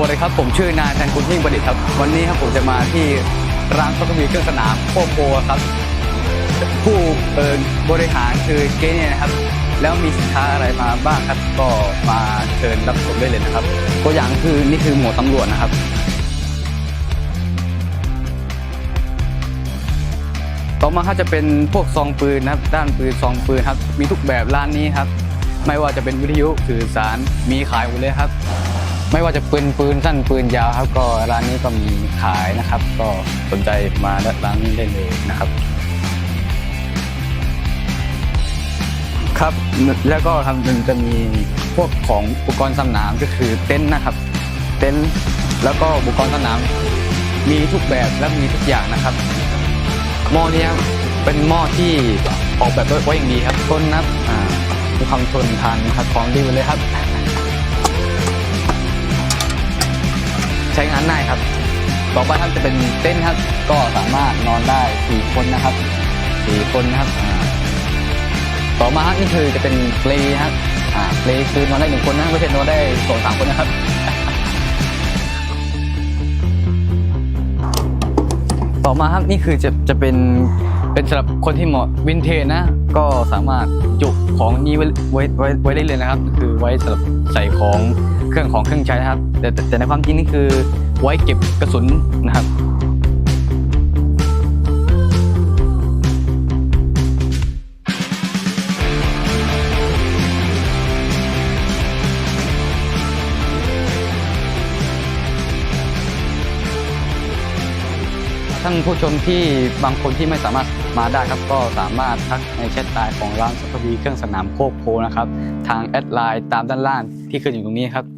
วัสดีครับ ผมชื่อนายแทนคุณยิ่งประดิษฐ์ครับ วันนี้ครับผมจะมาที่ร้านซักมีเครื่องสนามโคโปครับ ผู้เอ่อบริหารคือเกเนี่ยนะครับ แล้วมีสินค้าอะไรมาบ้างครับ ก็มาเชิญรับชมได้เลยนะครับตัวอย่างคือนี่คือหมวดตำรวจนะครับ ต่อมาครับจะเป็นพวกซองปืนนะครับ ด้านปืนซองปืนครับ มีทุกแบบร้านนี้ครับ ไม่ว่าจะเป็นวิทยุสื่อสารมีขายหมดเลยครับ ไม่ว่าจะปืนปืนสั้นปืนยาวครับก็ร้านนี้ก็มีขายนะครับ ก็สนใจมาร้านนี้ได้เลยนะครับ ครับแล้วก็ครับมันจะมีพวกของอุปกรณ์สนามก็คือเต็นท์นะครับ เต็นท์แล้วก็อุปกรณ์สนาม มีทุกแบบและมีทุกอย่างนะครับหม้อเนี้ยเป็นหม้อที่ออกแบบไว้อย่างดีครับต้นนับมีความทนทานครับของดีหมดเลยครับ ใช้งานง่ายครับ ต่อไปครับจะเป็นเต้นท์ครับ ก็สามารถนอนได้ 4 คนนะครับ 4 คนนะครับ ต่อมาครับนี่คือจะเป็นเปลครับเปลคือนอนได้หนึ่งคนนะไม่ใช่นอนได้สองสามคนนะครับ ต่อมาครับนี่คือจะจะเป็นเป็นสำหรับคนที่เหมาะวินเทจนะ ก็สามารถจุของนี้ไว้ไว้ไว้ไว้ได้เลยนะครับ คือไว้สำหรับใส่ของเครื่องของเครื่องใช้นะครับ แต่แต่แต่ในความจริงนี่คือไว้เก็บกระสุนนะครับ ท่านผู้ชมที่บางคนที่ไม่สามารถมาได้ครับ ก็สามารถทักในแชทไลน์ของร้านสัพพีเครื่องสนามโคกโพนะครับ ทางแอดไลน์ตามด้านล่างที่ขึ้นอยู่ตรงนี้ครับ